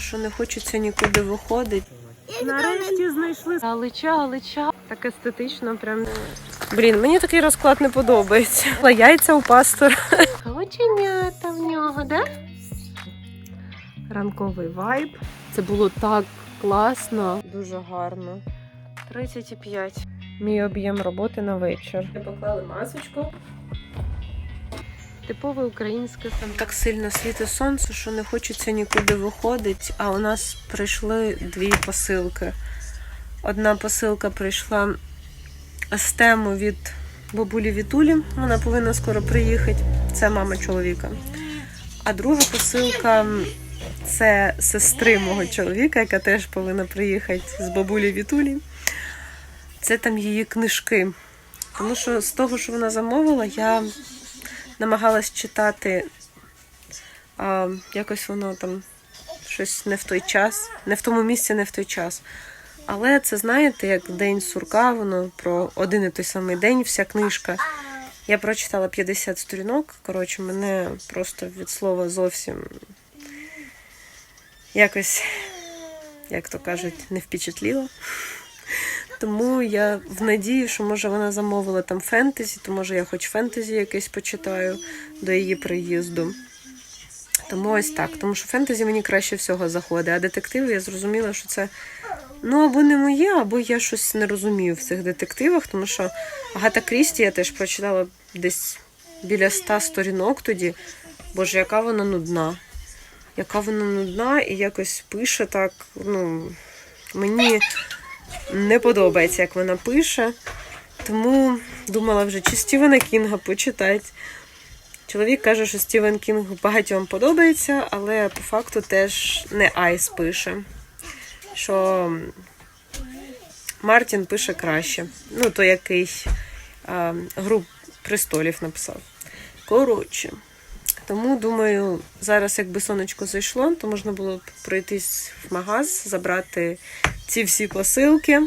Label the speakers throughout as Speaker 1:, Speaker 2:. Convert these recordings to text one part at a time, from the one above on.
Speaker 1: що не хочеться нікуди виходити. Нарешті знайшли галича, галича. Так естетично, прям. Блін, мені такий розклад не подобається. Яйця у пастора. Оченята в нього, да? Ранковий вайб. Це було так класно, дуже гарно. 35. Мій об'єм роботи на вечір. Ми Поклали масочку. Типове українське там так сильно світить сонце, що не хочеться нікуди виходити. А у нас прийшли дві посилки. Одна посилка прийшла з тему від бабулі Вітулі. Вона повинна скоро приїхати. Це мама чоловіка. А друга посилка це сестри мого чоловіка, яка теж повинна приїхати з бабулі Вітулі. Це там її книжки. Тому що з того, що вона замовила, я намагалась читати. А, якось воно там щось не в той час, не в тому місці, не в той час. Але це знаєте, як день сурка, воно про один і той самий день, вся книжка. Я прочитала 50 сторінок. Коротше, мене просто від слова зовсім якось, як то кажуть, не впечатліло. Тому я в надії, що може вона замовила там фентезі, то може я хоч фентезі якесь почитаю до її приїзду. Тому ось так. Тому що фентезі мені краще всього заходить. А детективи я зрозуміла, що це ну або не моє, або я щось не розумію в цих детективах, тому що Агата Крісті я теж прочитала десь біля ста сторінок тоді. Боже, яка вона нудна. Яка вона нудна і якось пише так. Ну, мені не подобається, як вона пише. Тому думала вже, чи Стівена Кінга почитати. Чоловік каже, що Стівен Кінг багатьом подобається, але по факту теж не Айс пише. Що Мартін пише краще. Ну, то якийсь а, гру престолів написав. Коротше. Тому думаю, зараз, якби сонечко зайшло, то можна було б пройтись в магаз, забрати ці всі посилки,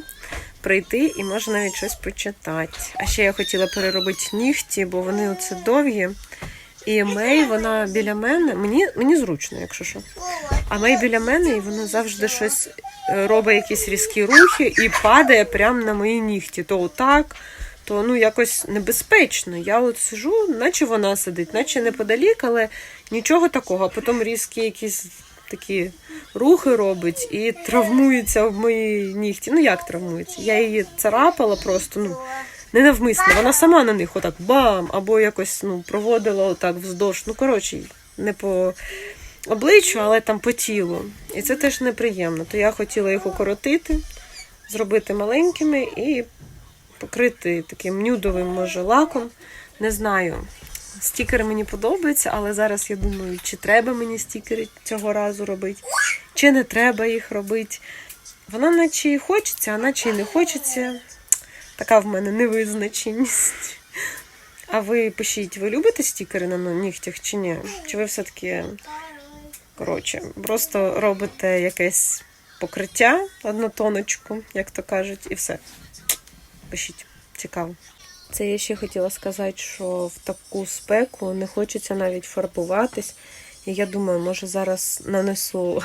Speaker 1: прийти і можна навіть щось почитати. А ще я хотіла переробити нігті, бо вони оце довгі. І Мей, вона біля мене, мені, мені зручно, якщо що. А Мей біля мене, і вона завжди щось е, робить якісь різкі рухи і падає прямо на мої нігті. То отак, то ну якось небезпечно. Я от сижу, наче вона сидить, наче неподалік, але нічого такого. Потім різкі якісь такі рухи робить і травмується в мої нігті. Ну як травмується? Я її царапала просто, ну. Ненавмисно, вона сама на них отак бам, або якось ну, проводила отак вздовж. Ну, коротше, не по обличчю, але там по тілу. І це теж неприємно. То я хотіла їх укоротити, зробити маленькими і покрити таким нюдовим, може, лаком. Не знаю. Стікери мені подобаються, але зараз я думаю, чи треба мені стікери цього разу робити, чи не треба їх робити. Вона наче і хочеться, а наче і не хочеться. Така в мене невизначеність. А ви пишіть, ви любите стікери на нігтях чи ні? Чи ви все-таки, коротше, просто робите якесь покриття, однотоночку, як то кажуть, і все. Пишіть, цікаво. Це я ще хотіла сказати, що в таку спеку не хочеться навіть фарбуватись. І я думаю, може зараз нанесу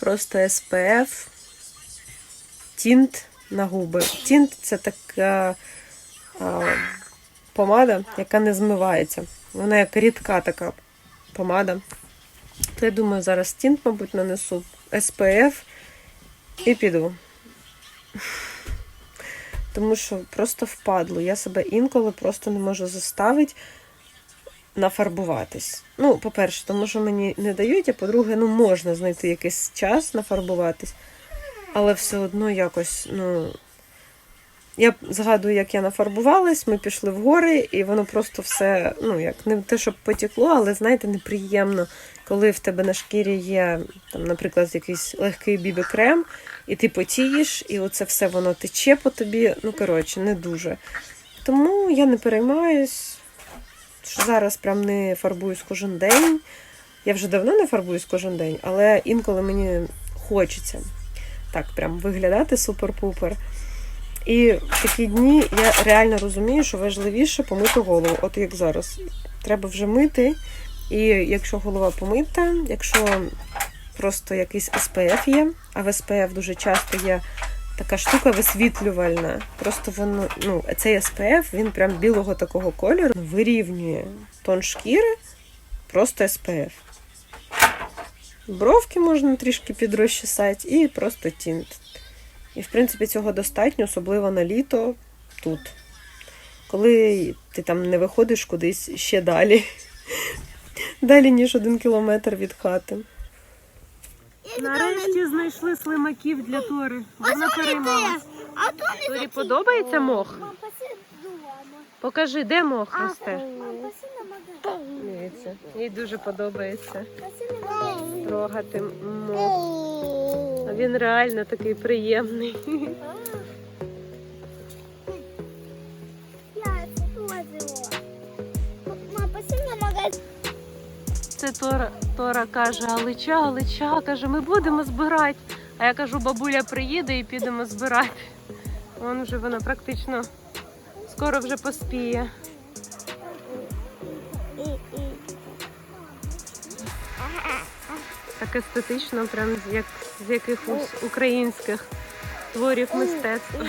Speaker 1: просто SPF, тінт на губи. Тінт це така а, помада, яка не змивається. Вона як рідка така помада. То я думаю, зараз тінт, мабуть, нанесу SPF і піду. Тому що просто впадло. Я себе інколи просто не можу заставити нафарбуватись. Ну, по-перше, тому що мені не дають, а по-друге, ну можна знайти якийсь час нафарбуватись. Але все одно якось, ну. Я згадую, як я нафарбувалась, ми пішли в гори, і воно просто все, ну, як не те, щоб потекло, але, знаєте, неприємно, коли в тебе на шкірі є, там, наприклад, якийсь легкий бібі-крем, і ти потієш, і оце все воно тече по тобі. Ну, коротше, не дуже. Тому я не переймаюсь, що зараз прям не фарбуюсь кожен день. Я вже давно не фарбуюсь кожен день, але інколи мені хочеться так прям виглядати супер-пупер. І в такі дні я реально розумію, що важливіше помити голову. От як зараз. Треба вже мити. І якщо голова помита, якщо просто якийсь SPF є, а в SPF дуже часто є така штука висвітлювальна. Просто воно, ну, цей SPF, він прям білого такого кольору вирівнює тон шкіри, просто SPF. Бровки можна трішки підрозчесати і просто тінт. І, в принципі, цього достатньо, особливо на літо тут. Коли ти там не виходиш кудись ще далі. Далі, ніж один кілометр від хати. Нарешті знайшли слимаків для Тори. Вона переймалась. Торі подобається мох? Покажи, де мох росте. Дивіться, їй дуже подобається. Трогати мох. А він реально такий приємний.
Speaker 2: Це
Speaker 1: Тора, Тора каже, Алича, Алича, каже, ми будемо збирати. А я кажу, бабуля приїде і підемо збирати. Вон вже вона практично скоро вже поспіє. Так естетично, прям як з якихось українських творів мистецтва.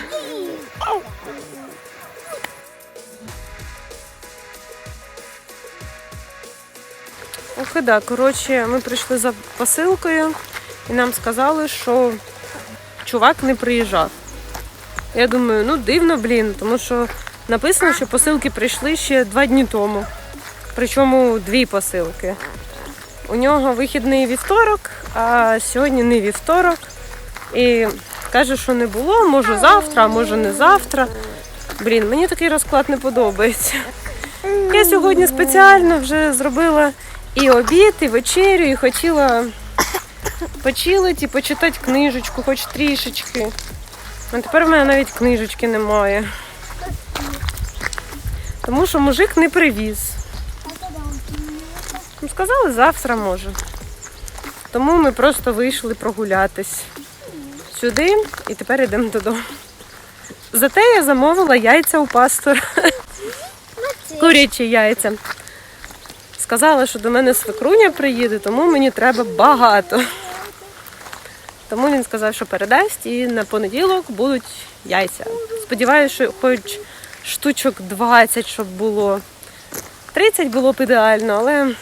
Speaker 1: Ох, да, коротше, ми прийшли за посилкою і нам сказали, що чувак не приїжджав. Я думаю, ну дивно, блін, тому що написано, що посилки прийшли ще два дні тому. Причому дві посилки. У нього вихідний вівторок, а сьогодні не вівторок. І каже, що не було, може завтра, а може не завтра. Блін, мені такий розклад не подобається. Я сьогодні спеціально вже зробила і обід, і вечерю, і хотіла почилити і почитати книжечку, хоч трішечки. А тепер в мене навіть книжечки немає. Тому що мужик не привіз. Ну, Сказали, завтра може. Тому ми просто вийшли прогулятись сюди і тепер йдемо додому. Зате я замовила яйця у пастора. Курячі яйця. Сказала, що до мене свекруня приїде, тому мені треба багато. Тому він сказав, що передасть, і на понеділок будуть яйця. Сподіваюся, що хоч штучок 20, щоб було. 30 було б ідеально, але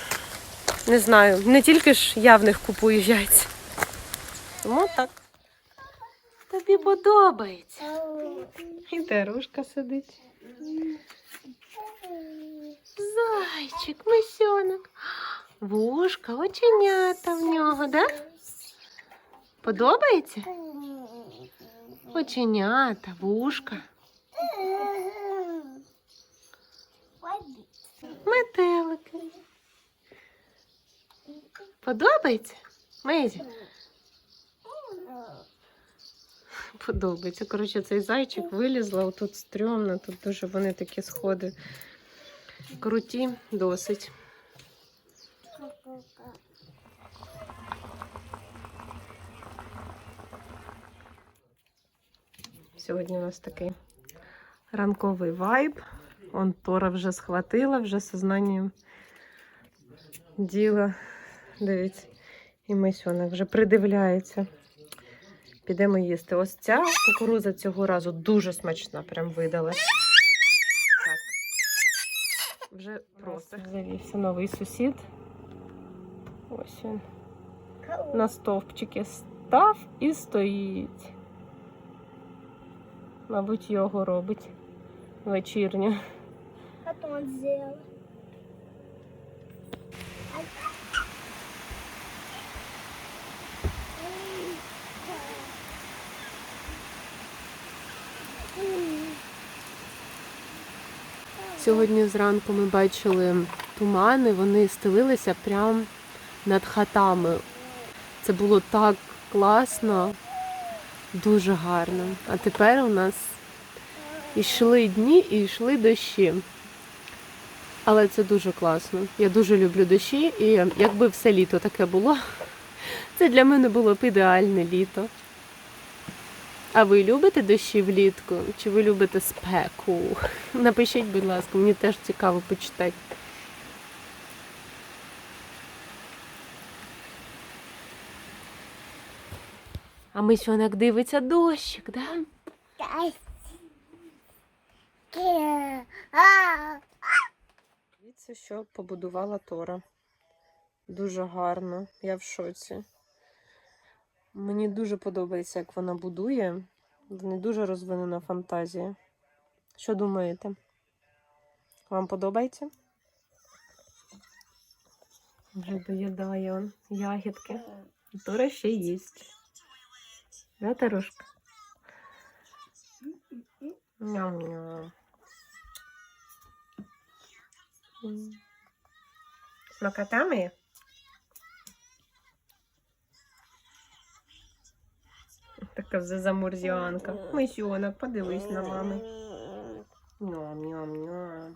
Speaker 1: не знаю, не тільки ж я в них купую яйця. Тому так. Тобі подобається. І Дарушка сидить. Зайчик, мисьонок. Вушка, оченята в нього, да? Подобається? Оченята, вушка. Метелики. Подобається? Мейзі? Подобається. Коротше, цей зайчик вилізла, тут стрьомно, тут дуже вони такі сходи. Круті, досить. Сьогодні у нас такий ранковий вайб. Он Тора вже схватила, вже сознанием діла. Дивіться, і Масьонок вже придивляється. Підемо їсти. Ось ця кукуруза цього разу дуже смачна, прям видалась. Вже просто завівся новий сусід. Ось він. На стовпчики став і стоїть. Мабуть, його робить вечірню.
Speaker 2: Потом он сделал.
Speaker 1: Сьогодні зранку ми бачили тумани, вони стелилися прямо над хатами. Це було так класно, дуже гарно. А тепер у нас йшли дні і йшли дощі. Але це дуже класно. Я дуже люблю дощі, і якби все літо таке було, це для мене було б ідеальне літо. А ви любите дощі влітку? Чи ви любите спеку? Напишіть, будь ласка, мені теж цікаво почитати. А мисьонок дивиться дощик, да? Дивіться, що побудувала Тора. Дуже гарно, я в шоці. Мені дуже подобається, як вона будує. В неї дуже розвинена фантазія. Що думаєте? Вам подобається? Вже доїдає он ягідки. Тора ще їсть. Да, Тарушка? Ням-ням. М. Смакотами? Така вже замурзіанка. Мисюнок, подивись на мами. Ням-ням-ням.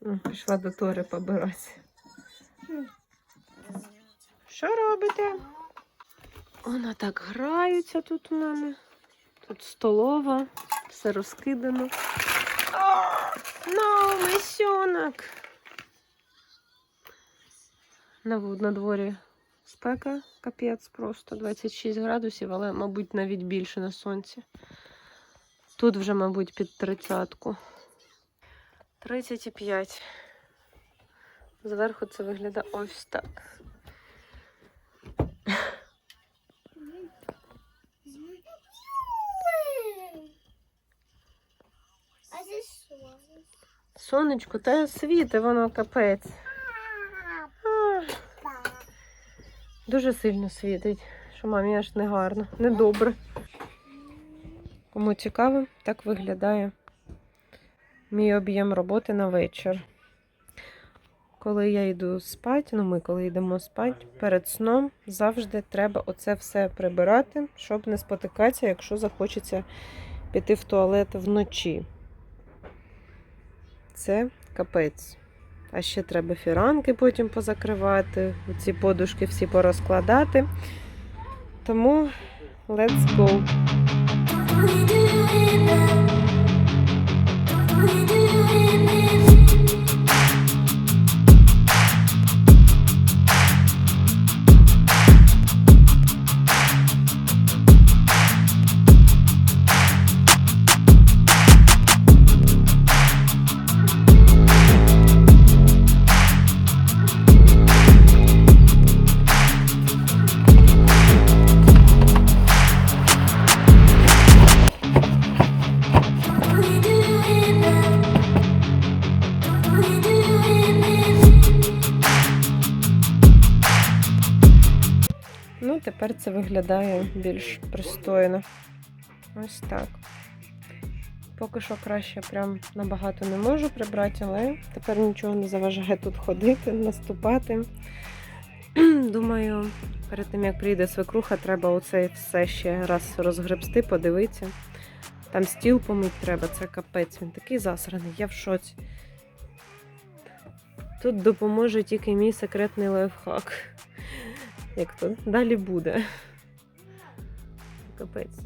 Speaker 2: Ну.
Speaker 1: Пішла до Тори побиратися. Що робите? Вона так граються тут у мене. Тут столова, все розкидано. Ну, мисюнок. На, на дворі спека, капець просто 26 градусів, але, мабуть, навіть більше на сонці. Тут вже, мабуть, під тридцятку. 35. Зверху це виглядає ось так. Сонечко, та світе, воно капець. А,
Speaker 2: Папа.
Speaker 1: Дуже сильно світить, що мамі аж не гарно, недобре. Кому цікаво, так виглядає мій об'єм роботи на вечір. Коли я йду спати, ну ми коли йдемо спати, перед сном завжди треба оце все прибирати, щоб не спотикатися, якщо захочеться піти в туалет вночі. Це капець. А ще треба фіранки потім позакривати, ці подушки всі порозкладати. Тому let's go. Ну, виглядає більш пристойно. Ось так. Поки що краще прям набагато не можу прибрати, але тепер нічого не заважає тут ходити, наступати. Думаю, перед тим як прийде свекруха, треба оце все ще раз розгребсти, подивитися. Там стіл помить треба, це капець. Він такий засраний, я в шоці. Тут допоможе тільки мій секретний лайфхак. Як то далі буде. Капець.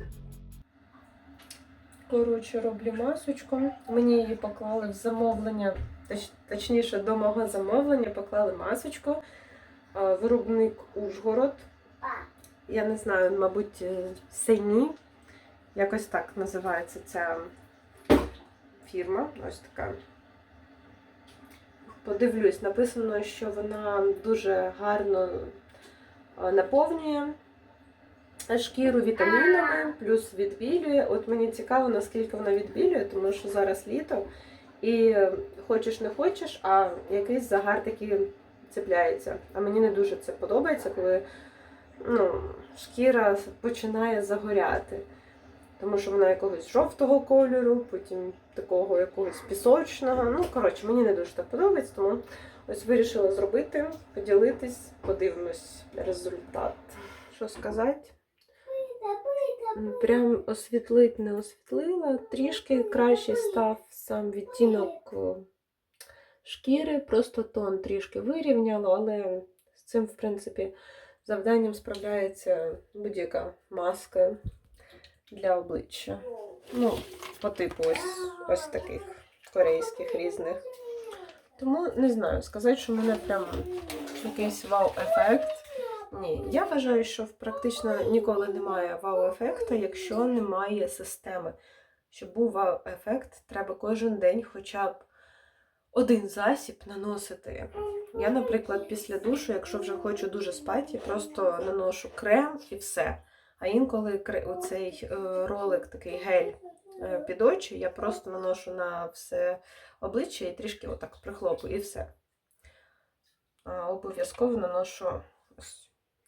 Speaker 1: Коротше, роблю масочку. Мені її поклали в замовлення, точ, точніше, до мого замовлення поклали масочку. Виробник Ужгород. Я не знаю, мабуть, е, Сеймі. Якось так називається ця фірма. Ось така. Подивлюсь, написано, що вона дуже гарно е, наповнює шкіру вітамінами, плюс відбілює. От мені цікаво, наскільки вона відбілює, тому що зараз літо, і хочеш не хочеш, а якийсь загар такий цепляється. А мені не дуже це подобається, коли ну, шкіра починає загоряти. Тому що вона якогось жовтого кольору, потім такого якогось пісочного. Ну, коротше, мені не дуже так подобається, тому ось вирішила зробити, поділитись, подивимось результат. Що сказати? Прям освітлить не освітлила. Трішки краще став сам відтінок шкіри, просто тон трішки вирівняло, але з цим, в принципі, завданням справляється будь-яка маска для обличчя. Ну, по типу ось, ось таких корейських різних. Тому не знаю, сказати, що в мене прям якийсь вау-ефект. Ні, я вважаю, що практично ніколи немає вау-ефекту, якщо немає системи. Щоб був вау-ефект, треба кожен день хоча б один засіб наносити. Я, наприклад, після душу, якщо вже хочу дуже спати, просто наношу крем і все. А інколи оцей е, ролик, такий гель е, під очі, я просто наношу на все обличчя і трішки отак прихлопую, і все. Обов'язково наношу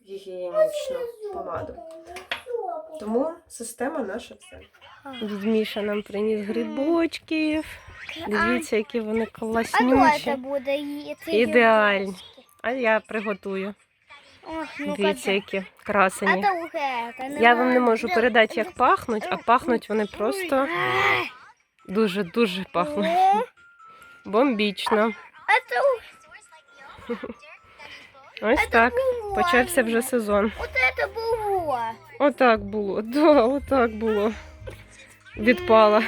Speaker 1: гігієнічну помаду. Тому система наша все. Дід Міша нам приніс грибочків. Дивіться, які вони
Speaker 2: А
Speaker 1: класнючі. Ідеальні. А я приготую.
Speaker 2: Ну
Speaker 1: Дивіться, які красені. Я вам не можу передати, як пахнуть, а пахнуть вони просто дуже-дуже пахнуть. Бомбічно. Ось так. Почався вже сезон.
Speaker 2: Вот это було.
Speaker 1: Отак було. Да, отак було. Відпала.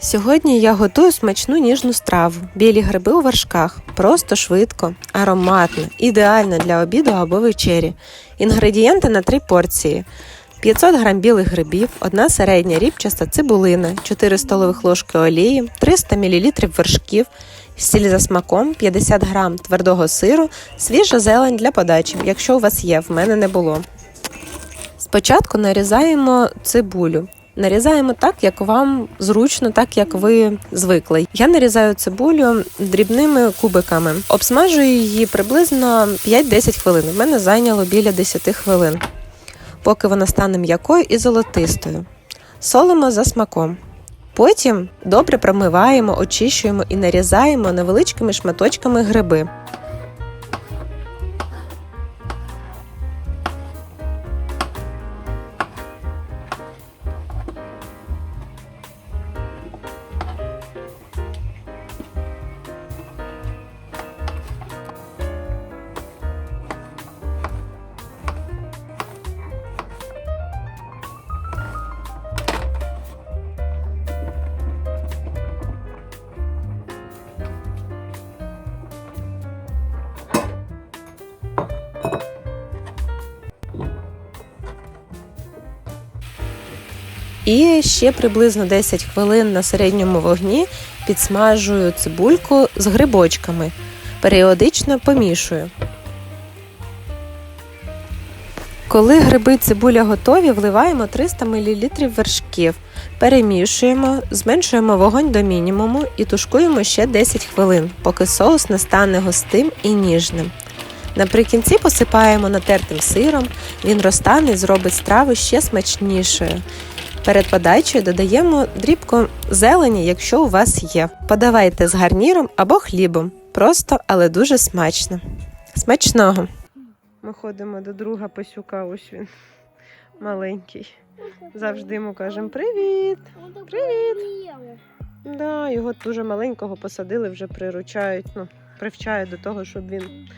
Speaker 1: Сьогодні я готую смачну ніжну страву. Білі гриби у вершках. Просто швидко, ароматно, ідеально для обіду або вечері. Інгредієнти на три порції. 500 г білих грибів, одна середня рібчаста цибулина, 4 столових ложки олії, 300 мл вершків, сіль за смаком, 50 г твердого сиру, свіжа зелень для подачі, якщо у вас є, в мене не було. Спочатку нарізаємо цибулю. Нарізаємо так, як вам зручно, так як ви звикли. Я нарізаю цибулю дрібними кубиками, обсмажую її приблизно 5-10 хвилин. У мене зайняло біля 10 хвилин, поки вона стане м'якою і золотистою. Солимо за смаком. Потім добре промиваємо, очищуємо і нарізаємо невеличкими шматочками гриби. І ще приблизно 10 хвилин на середньому вогні підсмажую цибульку з грибочками. Періодично помішую. Коли гриби цибуля готові, вливаємо 300 мл вершків, перемішуємо, зменшуємо вогонь до мінімуму і тушкуємо ще 10 хвилин, поки соус не стане густим і ніжним. Наприкінці посипаємо натертим сиром, він розтане і зробить страву ще смачнішою. Перед подачею додаємо дрібку зелені, якщо у вас є. Подавайте з гарніром або хлібом. Просто, але дуже смачно. Смачного! Ми ходимо до друга пасюка, ось він маленький. Завжди йому кажемо привіт. Привіт. Да, його дуже маленького посадили, вже приручають, ну, привчають до того, щоб він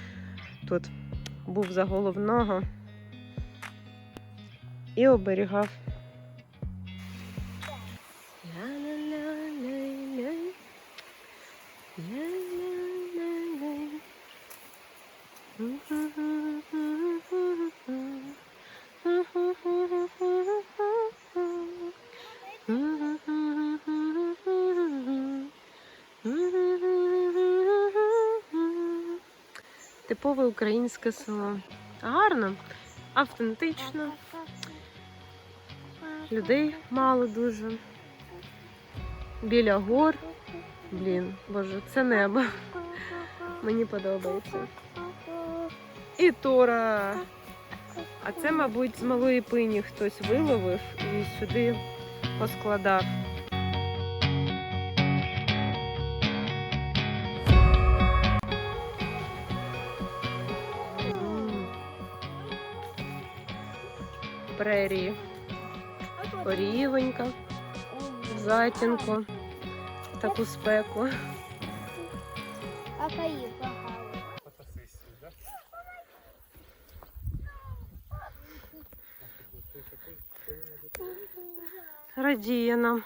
Speaker 1: тут був за головного і оберігав. Типове українське село. Гарно, автентично, людей мало дуже. Біля гор. Блін, боже, це небо. Мені подобається. І Тора. А це, мабуть, з малої пині хтось виловив і сюди поскладав. Прерії. Порівонька, в затінку, таку спеку. Радіє нам.